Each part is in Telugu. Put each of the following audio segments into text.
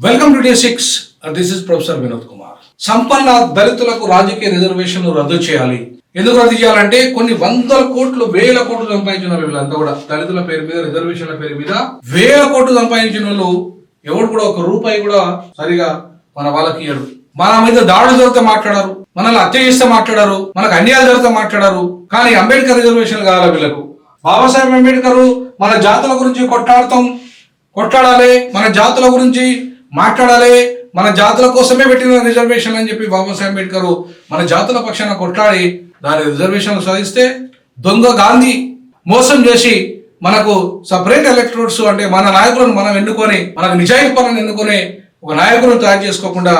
Welcome to day six this is professor Vinod Kumar సంపన్న దళితులకు రాజకీయ రిజర్వేషన్లు రద్దు చేయాలి. ఎందుకు రద్దు చేయాలంటే కొన్ని వందల కోట్లు వేల కోట్లు సంపాదించిన వీళ్ళంతా కూడా. దళితుల పేరు మీద రిజర్వేషన్ల పేరు మీద వేల కోట్లు సంపాదించిన వాళ్ళు ఎవరు కూడా ఒక రూపాయి కూడా సరిగా మన వాళ్ళకి ఇయ్యడు. మన మీద దాడులు జరిగితే మాట్లాడారు. మనల్ని హత్య చేస్తే మాట్లాడారు మనకు అన్యాయాలు జరిగితే మాట్లాడారు కానీ అంబేద్కర్ రిజర్వేషన్ కావాలి వీళ్ళకు? బాబాసాహెబ్ అంబేద్కర్ మన జాతుల గురించి కొట్లాడతాం కొట్లాడాలి మన జాతుల గురించి మాట్లాడాలి మన జాతుల కోసమే పెట్టిన రిజర్వేషన్ అని చెప్పి బాబాసాహెబ్ అంబేద్కర్ మన జాతుల పక్షాన కొట్లాడి దాని రిజర్వేషన్ సాధిస్తే దొంగ గాంధీ మోసం చేసి మనకు సపరేట్ ఎలక్ట్రోడ్స్ అంటే మన నాయకులను మనం ఎన్నుకొని మనకు నిజాయితీ పనులను ఎన్నుకొని ఒక నాయకులను తయారు చేసుకోకుండా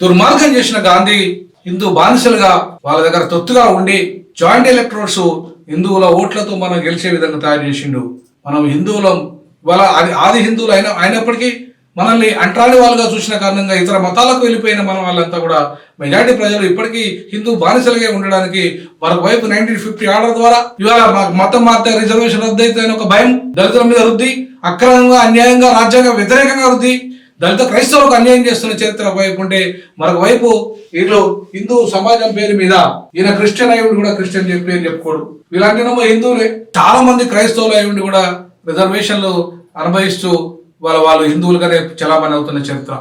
దుర్మార్గం చేసిన గాంధీ హిందూ బానిసలుగా వాళ్ళ దగ్గర తొత్తుగా ఉండి జాయింట్ ఎలక్ట్రోడ్స్ హిందువుల ఓట్లతో మనం గెలిచే విధంగా తయారు చేసిండు. మనం హిందువులం వాళ్ళ ఆది ఆది హిందువులు అయిన అయినప్పటికీ మనల్ని అంటరాని వాళ్ళుగా చూసిన కారణంగా ఇతర మతాలకు వెళ్ళిపోయిన మన వాళ్ళంతా కూడా మెజారిటీ ప్రజలు ఇప్పటికీ హిందూ బానిసలుగా ఉండడానికి వాళ్ళ వైపు నైన్టీన్ ఫిఫ్టీ ఆర్డర్ ద్వారా ఇవాళ మతం మార్తే రిజర్వేషన్ రద్దు అయితే ఒక భయం దళితుల మీద వృద్ధి అక్రమంగా అన్యాయంగా రాజ్యాంగ వ్యతిరేకంగా వృద్ధి దాంతో క్రైస్తవులకు అన్యాయం చేస్తున్న చరిత్ర వైపు ఉంటే మరొక వైపు వీళ్ళు హిందూ సమాజం పేరు మీద ఈయన క్రిస్టియన్ అయ్యుడు కూడా క్రిస్టియన్ చెప్పి అని చెప్పుకోడు. వీళ్ళంటేనేమో హిందువులే చాలా మంది క్రైస్తవులు అయ్యుండి కూడా రిజర్వేషన్లు అనుభవిస్తూ వాళ్ళ వాళ్ళు హిందువులుగానే చలామణి అవుతున్న చరిత్ర.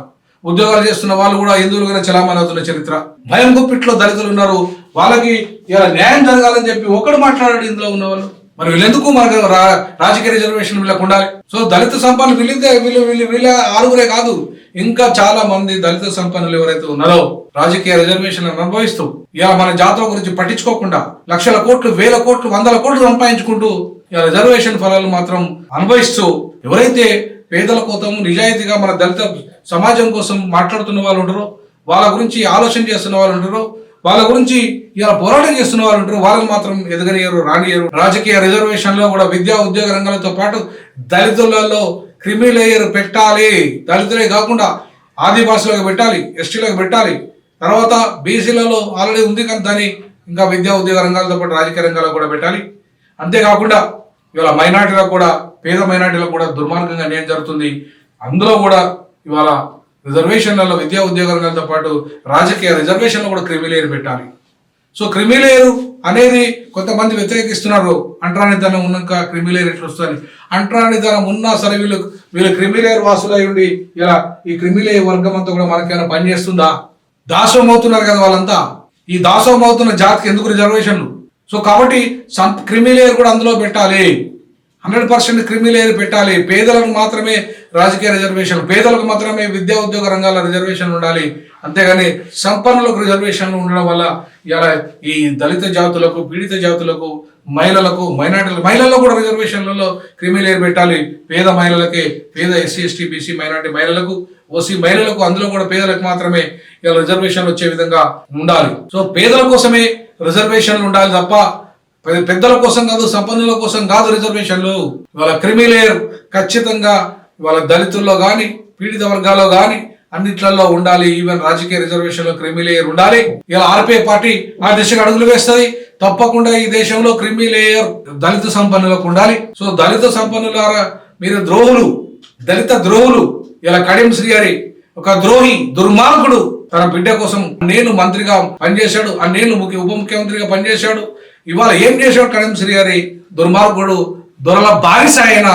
ఉద్యోగాలు చేస్తున్న వాళ్ళు కూడా హిందువులుగానే చలామణి అవుతున్న చరిత్ర. భయం గుప్పిట్లో దళితులు ఉన్నారు. వాళ్ళకి ఇలా న్యాయం జరగాలని చెప్పి ఒకడు మాట్లాడాడు ఇందులో ఉన్న వాళ్ళు మరి వీళ్ళెందుకు మనకు రా- రాజకీయ రిజర్వేషన్ వీళ్ళకు ఉండాలి? సో దళిత సంపన్నులు వీళ్ళితే వీళ్ళు వీళ్ళు వీళ్ళ ఆరుగురే కాదు. ఇంకా చాలా మంది దళిత సంపన్నులు ఎవరైతే ఉన్నారో రాజకీయ రిజర్వేషన్ అనుభవిస్తూ ఇలా మన జాతర గురించి పట్టించుకోకుండా లక్షల కోట్లు వేల కోట్లు వందల కోట్లు సంపాదించుకుంటూ ఇలా రిజర్వేషన్ ఫలాలు మాత్రం అనుభవిస్తూ ఎవరైతే పేదల కోసం నిజాయితీగా మన దళిత సమాజం కోసం మాట్లాడుతున్న వాళ్ళు ఉంటారో వాళ్ళ గురించి ఆలోచన చేస్తున్న వాళ్ళు ఉంటారో వాళ్ళ గురించి ఇలా పోరాటం చేస్తున్న వాళ్ళు ఉంటారు. వాళ్ళని మాత్రం ఎదగనియరు రానియరు. రాజకీయ రిజర్వేషన్లో కూడా విద్యా ఉద్యోగ రంగాలతో పాటు దళితులలో క్రిమిలేయర్ పెట్టాలి. దళితులే కాకుండా ఆదివాసులకు పెట్టాలి ఎస్టీలకు పెట్టాలి. తర్వాత బీసీలలో ఆల్రెడీ ఉంది కానీ దాన్ని ఇంకా విద్యా ఉద్యోగ రంగాలతో పాటు రాజకీయ రంగాల్లో కూడా పెట్టాలి. అంతేకాకుండా ఇవాళ మైనార్టీలకు కూడా పేద మైనార్టీలకు కూడా దుర్మార్గంగా నేను జరుగుతుంది. అందులో కూడా ఇవాళ రిజర్వేషన్లలో విద్యా ఉద్యోగ రంగాలతో పాటు రాజకీయ రిజర్వేషన్లో కూడా క్రిమిలేయర్ పెట్టాలి. సో క్రిమిలేయర్ అనేది కొంతమంది వ్యతిరేకిస్తున్నారు. అంటరానితనం ఉన్నాక క్రిమిలేయర్ ఎట్లా వస్తుంది అంటరానితనం ఉన్నా సరే వీళ్ళు వీళ్ళు క్రిమిలేయర్ వాసులై ఉండి ఇలా ఈ క్రిమిలేయర్ వర్గం అంతా కూడా మనకేమైనా పనిచేస్తుందా దాసోహం అవుతున్నారు కదా వాళ్ళంతా. ఈ దాసోహం అవుతున్న జాతికి ఎందుకు రిజర్వేషన్లు? సో కాబట్టి సం క్రిమిలేయర్ కూడా అందులో పెట్టాలి. హండ్రెడ్ పర్సెంట్ క్రిమిలేయర్ పెట్టాలి? పేదలకు మాత్రమే రాజకీయ రిజర్వేషన్ పేదలకు మాత్రమే విద్యా ఉద్యోగ రంగాల రిజర్వేషన్ ఉండాలి. అంతేగాని సంపన్నులకు రిజర్వేషన్లు ఉండడం వల్ల ఇలా ఈ దళిత జాతులకు పీడిత జాతులకు మహిళలకు మైనార్టీలకు మహిళల్లో కూడా రిజర్వేషన్లలో క్రిమిలేయర్ పెట్టాలి? పేద మహిళలకే పేద ఎస్సీ ఎస్టీ బీసీ మైనార్టీ మహిళలకు ఓసీ మహిళలకు అందులో కూడా పేదలకు మాత్రమే ఇలా రిజర్వేషన్లు వచ్చే విధంగా ఉండాలి. సో పేదల కోసమే రిజర్వేషన్లు ఉండాలి తప్ప పెద్దల కోసం కాదు సంపన్నుల కోసం కాదు రిజర్వేషన్లు. వాళ్ళ క్రిమిలేయర్ ఖచ్చితంగా వాళ్ళ దళితుల్లో కానీ పీడిత వర్గాల్లో కానీ అన్నిట్లలో ఉండాలి. ఈవెన్ రాజకీయ రిజర్వేషన్లో క్రిమిలేయర్ ఉండాలి. ఇలా ఆర్పీఐ పార్టీ ఆ దిశగా అడుగులు వేస్తుంది. తప్పకుండా ఈ దేశంలో క్రిమిలేయర్ దళిత సంపన్నులకు ఉండాలి. సో దళిత సంపన్నుల మీరు ద్రోహులు దళిత ద్రోహులు ఇలా కడియం శ్రీహరి ఒక ద్రోహి దుర్మార్గుడు తన బిడ్డ కోసం నేను మంత్రిగా పనిచేశాడు ఆ నేను ముఖ్య ఉప ముఖ్యమంత్రిగా పనిచేశాడు. ఇవాళ ఏం చేశాడు కడెంశ్రీ గారి దుర్మార్గుడు దొరల బారిస అయిన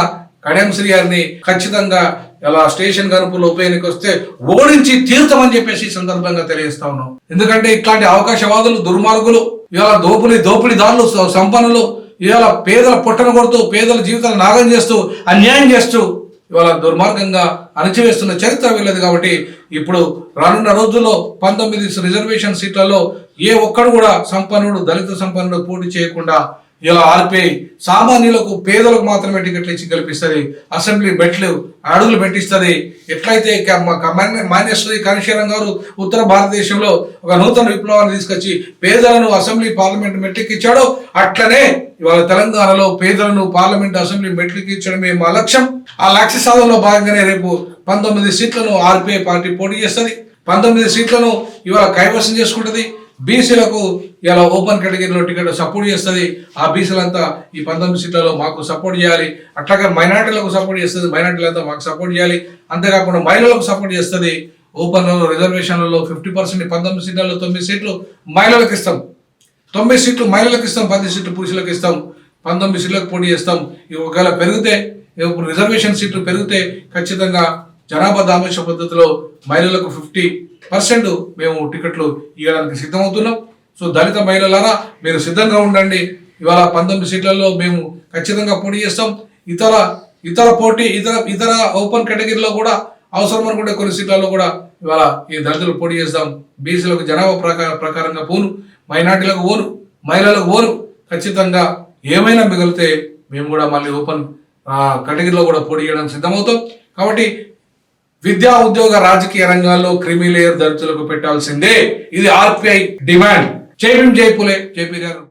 కడెంశ్రీ గారిని ఖచ్చితంగా ఇలా స్టేషన్ గనుపులో ఉప ఎన్నిక వస్తే ఓడించి తీర్చమని చెప్పేసి ఈ సందర్భంగా తెలియజేస్తా ఉన్నాం. ఎందుకంటే ఇట్లాంటి అవకాశవాదులు దుర్మార్గులు ఇవాళ దోపిడి దోపిడీదారులు సంపన్నులు ఇవాళ పేదల పుట్టను కొడుతూ పేదల జీవితాలు నాగం చేస్తూ అన్యాయం చేస్తూ ఇవాళ దుర్మార్గంగా అణచివేస్తున్న చరిత్ర వీళ్ళది కాబట్టి ఇప్పుడు రానున్న రోజుల్లో పంతొమ్మిది రిజర్వేషన్ సీట్లలో ఏ ఒక్కడు కూడా సంపన్నుడు దళిత సంపన్నుడు పోటీ చేయకుండా ఇలా ఆర్పిఐ సామాన్యులకు పేదలకు మాత్రమే టికెట్లు ఇచ్చి కల్పిస్తుంది అసెంబ్లీ బెట్లు అడుగులు పెట్టిస్తుంది. ఎట్లయితే క- మ- మాన్యశ్రీ గారు ఉత్తర భారతదేశంలో ఒక నూతన విప్లవాన్ని తీసుకొచ్చి పేదలను అసెంబ్లీ పార్లమెంట్ మెట్లెక్కిచ్చాడో అట్లనే ఇవాళ తెలంగాణలో పేదలను పార్లమెంట్ అసెంబ్లీ మెట్లెక్కించడమే మా లక్ష్యం. ఆ లక్ష్య సాధనలో భాగంగానే రేపు పంతొమ్మిది సీట్లను ఆర్పిఐ పార్టీ పోటీ చేస్తుంది. పంతొమ్మిది సీట్లను ఇవాళ కైవసం చేసుకుంటుంది. బీసీలకు ఇలా ఓపెన్ కేటగిరీలో టికెట్ సపోర్ట్ చేస్తుంది. ఆ బీసీలంతా ఈ పంతొమ్మిది సీట్లలో మాకు సపోర్ట్ చేయాలి. అట్లాగే మైనార్టీలకు సపోర్ట్ చేస్తుంది. మైనార్టీలంతా మాకు సపోర్ట్ చేయాలి. అంతేకాకుండా మహిళలకు సపోర్ట్ చేస్తుంది. ఓపెన్ రిజర్వేషన్లలో ఫిఫ్టీ పర్సెంట్ పంతొమ్మిది సీట్లలో తొమ్మిది సీట్లు మహిళలకు ఇస్తాం. తొమ్మిది సీట్లు మహిళలకు ఇస్తాం. పది సీట్లు పురుషులకు ఇస్తాం. పంతొమ్మిది సీట్లకు పోటీ చేస్తాం. ఇవి ఒకవేళ పెరిగితే ఇప్పుడు రిజర్వేషన్ సీట్లు పెరిగితే ఖచ్చితంగా జనాభా దామేశ పద్ధతిలో మహిళలకు ఫిఫ్టీ పర్సెంట్ మేము టికెట్లు ఇవ్వడానికి సిద్ధమవుతున్నాం. సో దళిత మహిళలారా మీరు సిద్ధంగా ఉండండి. ఇవాళ పంతొమ్మిది సీట్లలో మేము ఖచ్చితంగా పోటీ చేస్తాం. ఇతర ఇతర పోటీ ఇతర ఇతర ఓపెన్ కేటగిరీలో కూడా అవసరం అనుకుంటే కొన్ని సీట్లలో కూడా ఇవాళ ఈ దళితులు పోటీ చేస్తాం. బీసీలకు జనాభా ప్రకార ప్రకారంగా పోను. మైనార్టీలకు ఓను మహిళలకు ఓను ఖచ్చితంగా ఏమైనా మిగిలితే మేము కూడా మళ్ళీ ఓపెన్ కేటగిరీలో కూడా పోటీ చేయడానికి సిద్ధమవుతాం. కాబట్టి విద్యా ఉద్యోగ రాజకీయ రంగాల్లో క్రిమిలేయర్ దళితులకు పెట్టాల్సిందే. ఇది ఆర్పిఐ డిమాండ్. జైపీ జైపులే జేపీ గారు